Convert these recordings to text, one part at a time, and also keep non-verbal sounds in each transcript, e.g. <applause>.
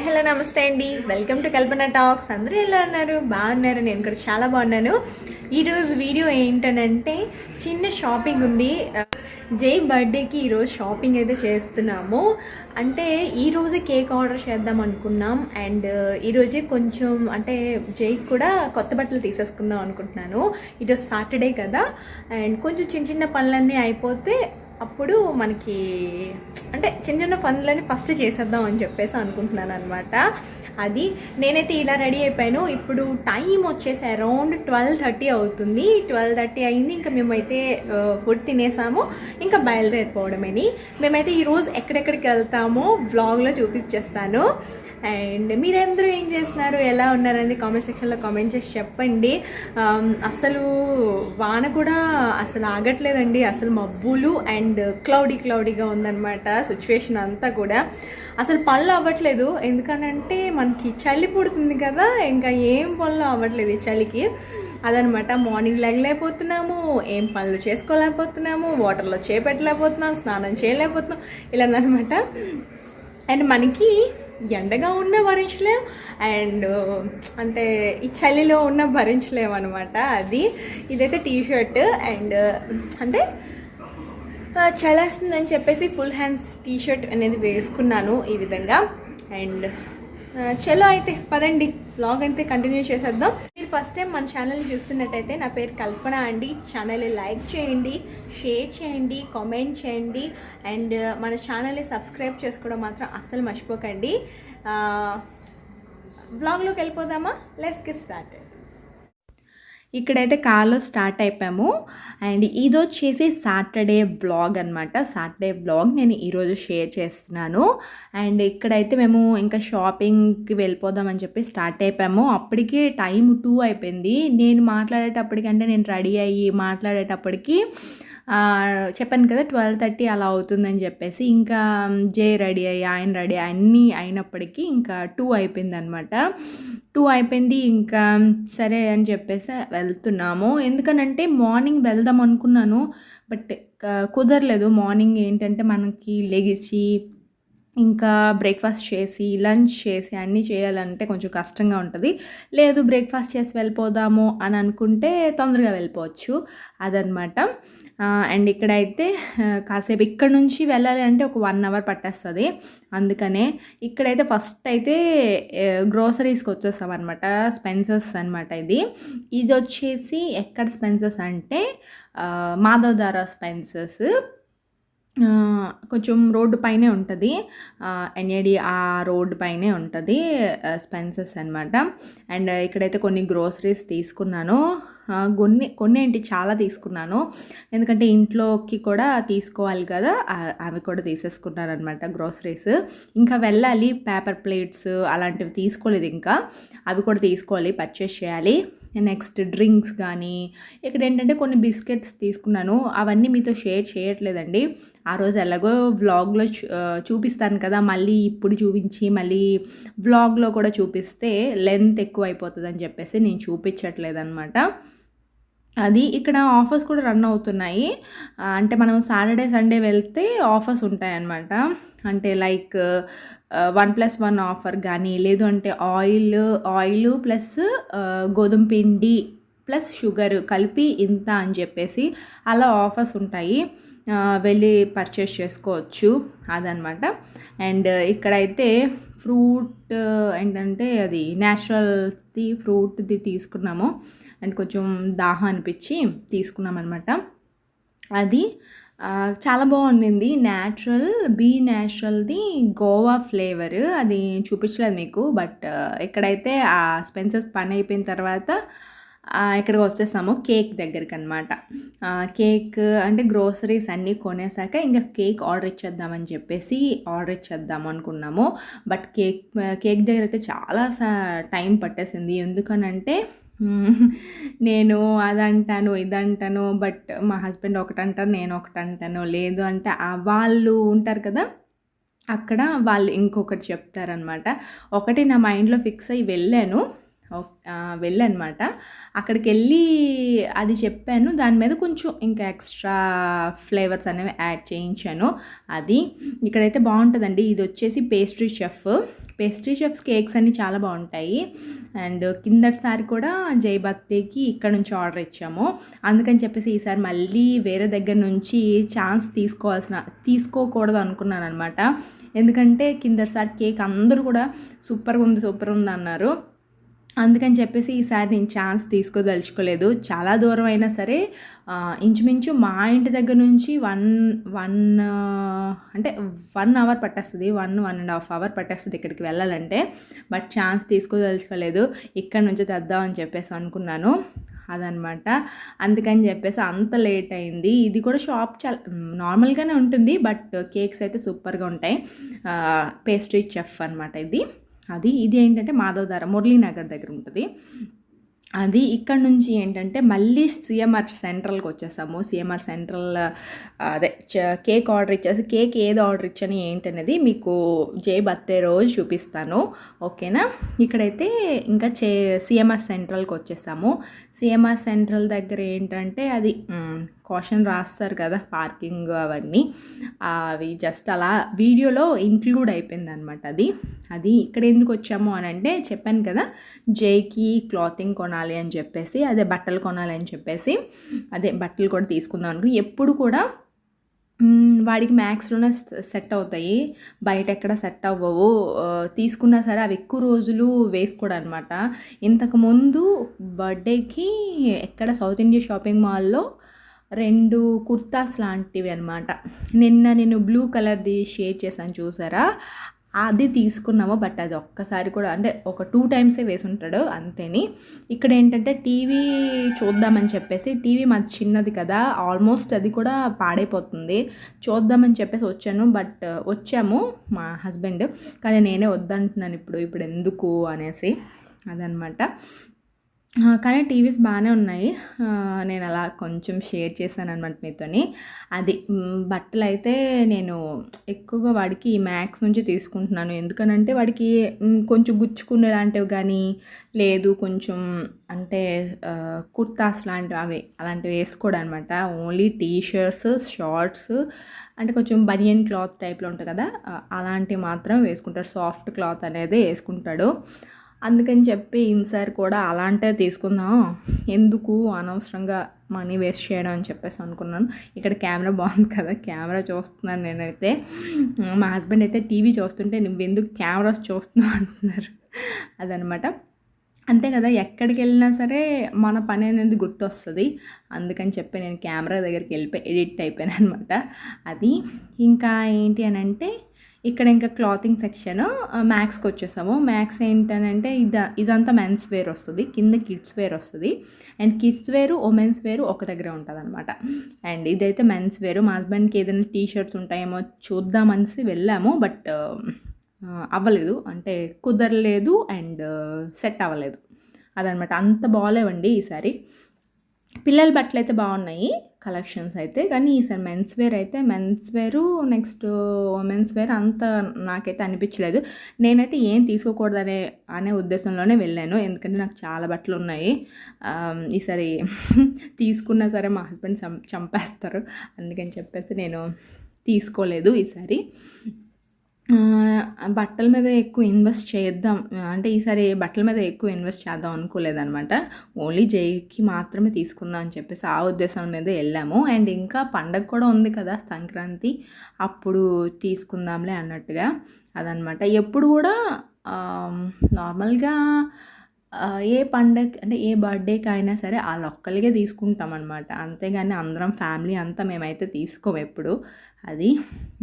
Hi hello నమస్తే అండి. Welcome to Kalpana talks అందరూ ఎలా ఉన్నారు? బాగున్నారు. నేను కూడా చాలా బాగున్నాను. ఈరోజు వీడియో ఏంటనంటే చిన్న షాపింగ్ ఉంది. జై బర్త్డేకి ఈరోజు షాపింగ్ అయితే చేస్తున్నాము. అంటే ఈరోజే కేక్ ఆర్డర్ చేద్దాం అనుకున్నాం. అండ్ ఈరోజే కొంచెం అంటే జైకి కూడా కొత్త బట్టలు తీసేసుకుందాం అనుకుంటున్నాను. ఈరోజు సాటర్డే కదా. అండ్ కొంచెం చిన్న చిన్న పనులన్నీ అయిపోతే అప్పుడు మనకి అంటే చిన్న చిన్న పనులని ఫస్ట్ చేసేద్దాం అని చెప్పేసి అనుకుంటున్నాను అనమాట అది నేనైతే ఇలా రెడీ అయిపోయాను. ఇప్పుడు టైం వచ్చేసి అరౌండ్ ట్వెల్వ్ థర్టీ అవుతుంది. ట్వెల్వ్ థర్టీ అయింది. ఇంకా మేమైతే ఫుడ్ తినేసాము. ఇంకా బయలుదేరిపోవడమని. మేమైతే ఈరోజు ఎక్కడెక్కడికి వెళ్తామో వ్లాగ్లో చూపించేస్తాను. అండ్ మీరందరూ ఏం చేస్తున్నారు? ఎలా ఉన్నారని కామెంట్ సెక్షన్లో కామెంట్ చేసి చెప్పండి. అసలు వాన కూడా అసలు ఆగట్లేదండి. అసలు మబ్బులు అండ్ క్లౌడీ క్లౌడీగా ఉందన్నమాట సిచ్యువేషన్ అంతా కూడా. అసలు పనులు అవ్వట్లేదు. ఎందుకనంటే మనకి చలి పుడుతుంది కదా ఇంకా ఏం పనులు అవ్వట్లేదు ఈ చలికి. అదనమాట మార్నింగ్ లెగలేకపోతున్నాము ఏం పనులు చేసుకోలేకపోతున్నాము వాటర్లో చేపెట్టలేకపోతున్నాం స్నానం చేయలేకపోతున్నాం ఇలా అనమాట అండ్ మనకి ఎండగా ఉన్న భరించలేం అండ్ అంటే ఈ చలిలో ఉన్న భరించలేము అనమాట అది. ఇదైతే టీ షర్ట్ అండ్ అంటే చలేస్తుందని చెప్పేసి ఫుల్ హ్యాండ్స్ టీ షర్ట్ అనేది వేసుకున్నాను ఈ విధంగా. అండ్ చలో అయితే పదండి. బ్లాగ్ అయితే కంటిన్యూ చేసేద్దాం. మీరు ఫస్ట్ టైం మన ఛానల్ చూస్తున్నట్టయితే నా పేరు కల్పన అండి. ఛానల్ లైక్ చేయండి షేర్ చేయండి కామెంట్ చేయండి. అండ్ మన ఛానల్ని సబ్స్క్రైబ్ చేసుకోవడం మాత్రం అస్సలు మర్చిపోకండి. బ్లాగ్లోకి వెళ్ళిపోదామా? లెస్ గెట్ స్టార్ట్ ఇక్కడైతే కార్లో స్టార్ట్ అయిపోయాము. అండ్ ఇది వచ్చేసి సాటర్డే బ్లాగ్ అనమాట సాటర్డే బ్లాగ్ నేను ఈరోజు షేర్ చేస్తున్నాను. అండ్ ఇక్కడైతే మేము ఇంకా షాపింగ్కి వెళ్ళిపోదామని చెప్పి స్టార్ట్ అయిపోయాము. అప్పటికే టైం టూ అయిపోయింది. నేను మాట్లాడేటప్పటికంటే నేను రెడీ అయ్యి మాట్లాడేటప్పటికి చెప్పాను కదా ట్వెల్వ్ థర్టీ అలా అవుతుందని చెప్పేసి ఇంకా జే రెడీ అయ్యి ఆయన రెడీ అన్నీ అయినప్పటికీ ఇంకా టూ అయిపోయింది అనమాట టూ అయిపోయింది ఇంకా సరే అని చెప్పేసి వెళ్తున్నాము. ఎందుకనంటే మార్నింగ్ వెళ్దాం అనుకున్నాను బట్ కుదరలేదు. మార్నింగ్ ఏంటంటే మనకి లెగిసి ఇంకా బ్రేక్ఫాస్ట్ చేసి లంచ్ చేసి అన్నీ చేయాలంటే కొంచెం కష్టంగా ఉంటుంది. లేదు బ్రేక్ఫాస్ట్ చేసి వెళ్ళిపోదాము అని అనుకుంటే తొందరగా వెళ్ళిపోవచ్చు. అదనమాట అండ్ ఇక్కడైతే కాసేపు ఇక్కడ నుంచి వెళ్ళాలి అంటే ఒక వన్ అవర్ పట్టేస్తుంది. అందుకనే ఇక్కడైతే ఫస్ట్ అయితే గ్రోసరీస్కి వచ్చేస్తాం అనమాట స్పెన్సర్స్ అనమాట ఇది. ఇది వచ్చేసి ఎక్కడ స్పెన్సర్స్ అంటే మాధవధార స్పెన్సర్స్ కొంచెం రోడ్డు పైనే ఉంటుంది. ఎన్ఏడి ఆ రోడ్డు పైనే ఉంటుంది స్పెన్సర్స్ అనమాట అండ్ ఇక్కడైతే కొన్ని గ్రోసరీస్ తీసుకున్నాను. కొన్ని కొన్ని ఏంటి చాలా తీసుకున్నాను. ఎందుకంటే ఇంట్లోకి కూడా తీసుకోవాలి కదా అవి కూడా తీసేసుకున్నాను అనమాట గ్రోసరీస్. ఇంకా వెళ్ళాలి పేపర్ ప్లేట్స్ అలాంటివి తీసుకోలేదు ఇంకా. అవి కూడా తీసుకోవాలి పర్చేస్ చేయాలి. నెక్స్ట్ డ్రింక్స్ కానీ ఇక్కడ ఏంటంటే కొన్ని బిస్కెట్స్ తీసుకున్నాను. అవన్నీ మీతో షేర్ చేయట్లేదండి. ఆ రోజు ఎలాగో వ్లాగ్లో చూ- చూపిస్తాను కదా మళ్ళీ ఇప్పుడు చూపించి మళ్ళీ వ్లాగ్లో కూడా చూపిస్తే లెంత్ ఎక్కువ అయిపోతుంది అని చెప్పేసి నేను చూపించట్లేదు అనమాట అది ఇక్కడ ఆఫర్స్ కూడా రన్ అవుతున్నాయి. అంటే మనం సాటర్డే సండే వెళ్తే ఆఫర్స్ ఉంటాయన్నమాట. అంటే like one plus one offer కానీ లేదు అంటే ఆయిల్ ఆయిల్ ప్లస్ గోధుమ పిండి ప్లస్ షుగర్ కలిపి ఇంత అని చెప్పేసి అలా ఆఫర్స్ ఉంటాయి. వెళ్ళి పర్చేస్ చేసుకోవచ్చు అదనమాట అండ్ ఇక్కడైతే ఫ్రూట్ ఏంటంటే అది న్యాచురల్ది ఫ్రూట్ది తీసుకున్నాము. అండ్ కొంచెం దాహం అనిపించి తీసుకున్నాం అనమాట అది చాలా బాగుండింది. న్యాచురల్ బీ న్యాచురల్ది గోవా ఫ్లేవర్. అది చూపించలేదు మీకు బట్ ఎక్కడైతే ఆ స్పెన్సర్స్ పని అయిపోయిన తర్వాత ఇక్కడికి వచ్చేసాము కేక్ దగ్గరికి అనమాట కేక్ అంటే గ్రోసరీస్ అన్నీ కొనేసాక ఇంకా కేక్ ఆర్డర్ ఇచ్చేద్దామని చెప్పేసి ఆర్డర్ ఇచ్చేద్దాం అనుకున్నాము. బట్ కేక్ కేక్ దగ్గర అయితే చాలా టైం పట్టేసింది. ఎందుకనంటే నేను అదంటాను ఇదంటాను బట్ మా హస్బెండ్ ఒకటంటారు నేను ఒకటి అంటాను లేదు అంటే వాళ్ళు ఉంటారు కదా అక్కడ వాళ్ళు ఇంకొకటి చెప్తారనమాట ఒకటి నా మైండ్లో ఫిక్స్ అయ్యి వెళ్ళాను. వెళ్ళనమాట. అక్కడికి వెళ్ళి అది చెప్పాను. దాని మీద కొంచెం ఇంకా ఎక్స్ట్రా ఫ్లేవర్స్ అనేవి యాడ్ చేయించాను. అది ఇక్కడైతే బాగుంటుందండి. ఇది వచ్చేసి pastry chef. Pastry chefs cakes అన్నీ చాలా బాగుంటాయి. అండ్ కిందటిసారి కూడా జై బర్త్డేకి ఇక్కడ నుంచి ఆర్డర్ ఇచ్చాము. అందుకని చెప్పేసి ఈసారి మళ్ళీ వేరే దగ్గర నుంచి ఛాన్స్ తీసుకోవాల్సిన తీసుకోకూడదు అనుకున్నాను అనమాట ఎందుకంటే కిందటిసారి కేక్ అందరూ కూడా సూపర్గా ఉంది సూపర్ ఉంది అన్నారు. అందుకని చెప్పేసి ఈసారి నేను ఛాన్స్ తీసుకోదలుచుకోలేదు. చాలా దూరం అయినా సరే ఇంచుమించు మా ఇంటి దగ్గర నుంచి వన్ వన్ అంటే వన్ అవర్ పట్టేస్తుంది. One one and half hour పట్టేస్తుంది ఇక్కడికి వెళ్ళాలంటే. బట్ ఛాన్స్ తీసుకోదలుచుకోలేదు. ఇక్కడ నుంచి తెద్దామని చెప్పేసి అనుకున్నాను. అదనమాట. అందుకని చెప్పేసి అంత లేట్ అయింది. ఇది కూడా షాప్ చాలా నార్మల్గానే ఉంటుంది. బట్ కేక్స్ అయితే సూపర్గా ఉంటాయి. పేస్ట్రీ చెఫ్ అనమాట ఇది. అది ఇది ఏంటంటే మాధవధార మురళీనగర్ దగ్గర ఉంటుంది. అది ఇక్కడ నుంచి ఏంటంటే మళ్ళీ సిఎంఆర్ సెంట్రల్కి వచ్చేసాము. సిఎంఆర్ సెంట్రల్ అదే కేక్ ఆర్డర్ ఇచ్చేసి కేక్ ఏది ఆర్డర్ ఇచ్చాను ఏంటనేది మీకు జే బర్త్డే రోజు చూపిస్తాను. ఓకేనా? ఇక్కడైతే ఇంకా చే సిఎంఆర్ సెంట్రల్కి వచ్చేసాము. సిఎంఆర్ సెంట్రల్ దగ్గర ఏంటంటే అది కాషన్ రాస్తారు కదా పార్కింగ్ అవన్నీ. అవి జస్ట్ అలా వీడియోలో ఇంక్లూడ్ అయిపోయింది అనమాట అది. అది ఇక్కడ ఎందుకు వచ్చాము అని అంటే చెప్పాను కదా జేకి క్లాతింగ్ కొనాలి అని చెప్పేసి అదే బట్టలు కొనాలి అని చెప్పేసి అదే బట్టలు కూడా తీసుకుందాం అనుకుని ఎప్పుడు కూడా వాడికి మ్యాక్స్లోనే సెట్ అవుతాయి. బయట ఎక్కడ సెట్ అవ్వవు. తీసుకున్నా సరే అవి ఎక్కువ రోజులు వేసుకోడు అనమాట ఇంతకుముందు బర్త్డేకి ఎక్కడ సౌత్ ఇండియా షాపింగ్ మాల్లో రెండు కుర్తాస్ లాంటివి అనమాట నిన్న నేను బ్లూ కలర్ది షేర్ చేశాను చూసారా? అది తీసుకున్నాము బట్ అది ఒక్కసారి కూడా అంటే ఒక టూ టైమ్సే వేసి ఉంటాడు అంతేని. ఇక్కడ ఏంటంటే టీవీ చూద్దామని చెప్పేసి టీవీ మా చిన్నది కదా ఆల్మోస్ట్ అది కూడా పాడైపోతుంది. చూద్దామని చెప్పేసి వచ్చాను బట్ వచ్చాము మా హస్బెండ్. కానీ నేనే వద్దంటున్నాను ఇప్పుడు ఇప్పుడు ఎందుకు అనేసి. అదనమాట కానీ టీవీస్ బాగానే ఉన్నాయి. నేను అలా కొంచెం షేర్ చేశాను అనమాట మీతోని. అది బట్టలు అయితే నేను ఎక్కువగా వాడికి మ్యాక్స్ నుంచి తీసుకుంటున్నాను. ఎందుకనంటే వాడికి కొంచెం గుచ్చుకునే లాంటివి కానీ లేదు కొంచెం అంటే కుర్తాస్ లాంటివి అవి అలాంటివి వేసుకోడు అనమాట ఓన్లీ టీ షర్ట్స్ షార్ట్స్ అంటే కొంచెం బనియన్ క్లాత్ టైప్లో ఉంటుంది కదా అలాంటివి మాత్రం వేసుకుంటాడు. సాఫ్ట్ క్లాత్ అనేది వేసుకుంటాడు. అందుకని చెప్పి ఇన్సార్ కూడా అలాంటివి తీసుకుందాం. ఎందుకు అనవసరంగా మనీ వేస్ట్ చేయడం అని చెప్పేసి అనుకున్నాను. ఇక్కడ కెమెరా బాగుంది కదా కెమెరా చూస్తున్నాను నేనైతే. మా హస్బెండ్ అయితే టీవీ చూస్తుంటే నువ్వు ఎందుకు కెమెరాస్ చూస్తున్నావు? అంటున్నారు. అదనమాట. అంతే కదా ఎక్కడికి వెళ్ళినా సరే మన పని అనేది గుర్తొస్తుంది. అందుకని చెప్పి నేను కెమెరా దగ్గరికి వెళ్ళిపోయి ఎడిట్ అయిపోయాను అనమాట. అది ఇంకా ఏంటి అని అంటే ఇక్కడ ఇంకా క్లాతింగ్ సెక్షన్ మ్యాక్స్కి వచ్చేసాము. మ్యాక్స్ ఏంటనంటే ఇద ఇదంతా మెన్స్ వేర్ వస్తుంది. కింద కిడ్స్ వేర్ వస్తుంది. And kids wear women's wear ఒక దగ్గర ఉంటుంది అనమాట అండ్ ఇదైతే మెన్స్ వేరు మా హస్బెండ్కి ఏదైనా టీ షర్ట్స్ ఉంటాయేమో చూద్దామనేసి వెళ్ళాము. బట్ అవ్వలేదు. అంటే కుదరలేదు. అండ్ సెట్ అవ్వలేదు. అదనమాట అంత బాగాలేవండి ఈసారి పిల్లల బట్టలు అయితే బాగున్నాయి కలెక్షన్స్ అయితే. కానీ ఈసారి మెన్స్ వేర్ అయితే men's wear next women's wear అంత నాకైతే అనిపించలేదు. నేనైతే ఏం తీసుకోకూడదనే అనే ఉద్దేశంలోనే వెళ్ళాను. ఎందుకంటే నాకు చాలా బట్టలు ఉన్నాయి. ఈసారి <laughs> తీసుకున్నా సరే మా హస్బెండ్ చంపేస్తారు. అందుకని చెప్పేసి నేను తీసుకోలేదు ఈసారి. బట్టల మీద ఎక్కువ ఇన్వెస్ట్ చేద్దాం. అంటే ఈసారి బట్టల మీద ఎక్కువ ఇన్వెస్ట్ చేద్దాం అనుకోలేదనమాట ఓన్లీ జైకి మాత్రమే తీసుకుందాం అని చెప్పేసి ఆ ఉద్దేశం మీద వెళ్ళాము. అండ్ ఇంకా పండగ కూడా ఉంది కదా సంక్రాంతి. అప్పుడు తీసుకుందాంలే అన్నట్టుగా అదనమాట ఎప్పుడు కూడా నార్మల్గా ఏ పండగ అంటే ఏ బర్త్డేకి అయినా సరే వాళ్ళ ఒక్కరిగే తీసుకుంటాం అనమాట అంతేగాని అందరం ఫ్యామిలీ అంతా మేమైతే తీసుకోము ఎప్పుడు. అది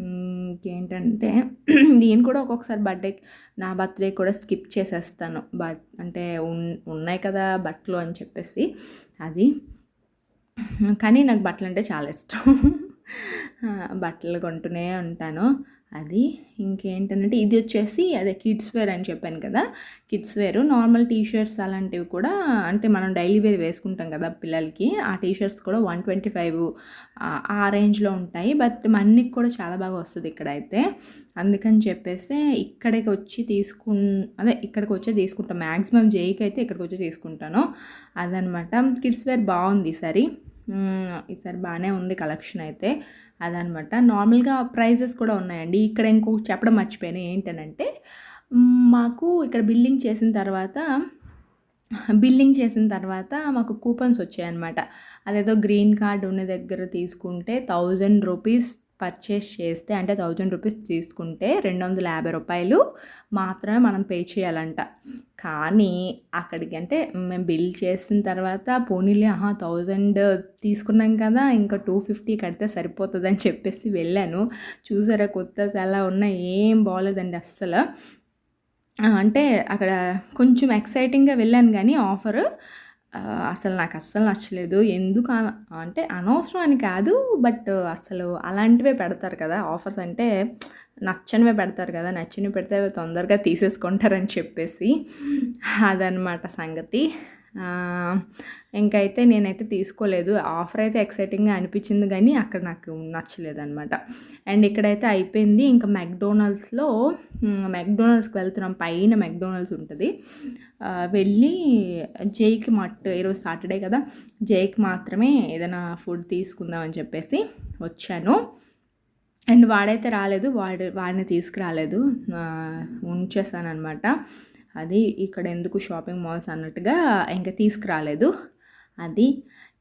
ఇంకేంటంటే <clears throat> నేను కూడా ఒక్కొక్కసారి బర్త్డే నా బర్త్డే కూడా స్కిప్ చేసేస్తాను. బట్ అంటే ఉన్నాయి కదా బట్టలు అని చెప్పేసి. అది కానీ నాకు బట్టలు అంటే చాలా ఇష్టం. <laughs> బట్టలు కొంటూనే ఉంటాను. అది ఇంకేంటంటే ఇది వచ్చేసి అదే కిడ్స్ వేర్ అని చెప్పాను కదా. కిడ్స్ వేరు. నార్మల్ టీషర్ట్స్ అలాంటివి కూడా అంటే మనం డైలీ వేర్ వేసుకుంటాం కదా పిల్లలకి. ఆ టీ షర్ట్స్ కూడా వన్ ట్వంటీ ఫైవ్ ఆ రేంజ్లో ఉంటాయి. బట్ మనకి కూడా చాలా బాగా వస్తుంది ఇక్కడ అయితే అందుకని చెప్పేసి ఇక్కడికి వచ్చి తీసుకు అదే ఇక్కడికి వచ్చి తీసుకుంటాం. మ్యాక్సిమం జేఈకి అయితే ఇక్కడికి వచ్చి తీసుకుంటాను. అదనమాట. కిడ్స్ వేర్ బాగుంది సరే. ఈసారి బాగానే ఉంది కలెక్షన్ అయితే. అదనమాట. నార్మల్గా ప్రైజెస్ కూడా ఉన్నాయండి. ఇక్కడ ఇంకో చెప్పడం మర్చిపోయాను. ఏంటనంటే మాకు ఇక్కడ బిల్లింగ్ చేసిన తర్వాత బిల్లింగ్ చేసిన తర్వాత మాకు కూపన్స్ వచ్చాయన్నమాట. అదేదో గ్రీన్ కార్డ్ ఉన్న దగ్గర తీసుకుంటే థౌజండ్ రూపీస్ పర్చేస్ చేస్తే అంటే థౌజండ్ రూపీస్ తీసుకుంటే రెండు వందల యాభై రూపాయలు మాత్రమే మనం పే చేయాలంట. కానీ అక్కడికి అంటే మేము బిల్ చేసిన తర్వాత పోనీలే ఆహా థౌజండ్ తీసుకున్నాం కదా ఇంకా టూ ఫిఫ్టీ కడితే సరిపోతుంది అని చెప్పేసి వెళ్ళాను. చూసారా కొత్త ఎలా ఉన్నా ఏం బాగోలేదండి అస్సలు. అంటే అక్కడ కొంచెం ఎక్సైటింగ్గా వెళ్ళాను కానీ ఆఫరు అసలు నాకు అస్సలు నచ్చలేదు. ఎందుకు అంటే అనవసరం అని కాదు బట్ అసలు అలాంటివే పెడతారు కదా. ఆఫర్స్ అంటే నచ్చనివే పెడతారు కదా. నచ్చినవి పెడితే తొందరగా తీసేసుకుంటారని చెప్పేసి అదనమాట సంగతి. ఇంకైతే నేనైతే తీసుకోలేదు. ఆఫర్ అయితే ఎక్సైటింగ్గా అనిపించింది కానీ అక్కడ నాకు నచ్చలేదు అనమాట అండ్ ఇక్కడైతే అయిపోయింది. ఇంకా మెక్డోనల్డ్స్లో మెక్డోనల్డ్స్కి వెళ్తున్నాం. పైన మెక్డోనల్డ్స్ ఉంటుంది. వెళ్ళి జైకి మట్ ఈరోజు సాటర్డే కదా. జైకి మాత్రమే ఏదైనా ఫుడ్ తీసుకుందామని చెప్పేసి వచ్చాను. అండ్ వాడైతే రాలేదు. వాడు వాడిని తీసుకురాలేదు. ఉంచేసాను అనమాట అది ఇక్కడ ఎందుకు షాపింగ్ మాల్స్ అన్నట్టుగా ఇంకా తీసుకురాలేదు. అది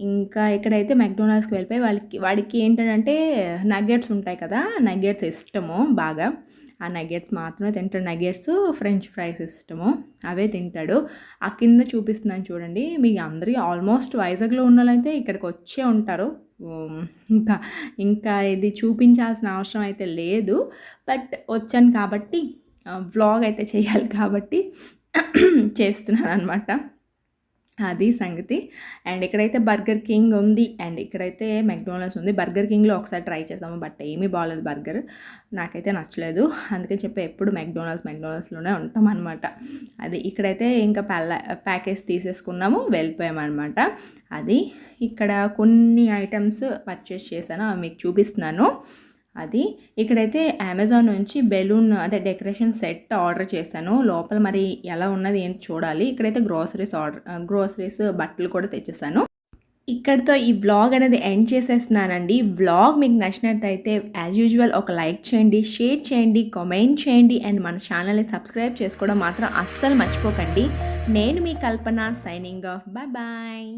ఇంకా ఇక్కడైతే మెక్డొనాల్డ్స్కి వెళ్ళిపోయి వాళ్ళకి వాడికి ఏంటంటే నగ్గెట్స్ ఉంటాయి కదా నగ్గెట్స్ ఇష్టము బాగా. ఆ నగ్గెట్స్ మాత్రమే తింటాడు. నగ్గెట్స్ ఫ్రెంచ్ ఫ్రైస్ ఇష్టము. అవే తింటాడు. ఆ కింద చూపిస్తున్నాను చూడండి. మీకు అందరికీ ఆల్మోస్ట్ వైజాగ్లో ఉన్న వాళ్ళైతే ఇక్కడికి వచ్చే ఉంటారు. ఇంకా ఇంకా ఇది చూపించాల్సిన అవసరం అయితే లేదు. బట్ వచ్చాను కాబట్టి వ్లాగ్ అయితే చేయాలి కాబట్టి <clears throat> చేస్తున్నాను అనమాట అది సంగతి. అండ్ ఇక్కడైతే బర్గర్ కింగ్ ఉంది. అండ్ ఇక్కడైతే మెక్డోనల్డ్స్ ఉంది. బర్గర్ కింగ్లో ఒకసారి ట్రై చేసాము బట్ ఏమీ బాగాలేదు బర్గర్. నాకైతే నచ్చలేదు. అందుకని చెప్పి ఎప్పుడు మెక్డోనల్డ్స్ మెక్డోనల్డ్స్లోనే ఉంటాం అనమాట అది ఇక్కడైతే ఇంకా పల్ల ప్యాకేజ్ తీసేసుకున్నాము వెళ్ళిపోయామన్నమాట. అది ఇక్కడ కొన్ని ఐటమ్స్ పర్చేస్ చేశాను అవి మీకు చూపిస్తున్నాను. అది ఇక్కడైతే అమెజాన్ నుంచి బెలూన్ అదే డెకరేషన్ సెట్ ఆర్డర్ చేశాను. లోపల మరి ఎలా ఉన్నది ఏంటి చూడాలి. ఇక్కడైతే గ్రోసరీస్ ఆర్డర్ గ్రోసరీస్ బట్టలు కూడా తెచ్చేసాను ఇక్కడితో ఈ వ్లాగ్ అనేది ఎండ్ చేసేస్తున్నానండి. వ్లాగ్ మీకు నచ్చినట్టయితే యాజ్ యూజువల్ ఒక లైక్ చేయండి షేర్ చేయండి కామెంట్ చేయండి అండ్ మన ఛానల్ని సబ్స్క్రైబ్ చేసుకోవడం మాత్రం అస్సలు మర్చిపోకండి. నేను మీ Kalpana signing off bye bye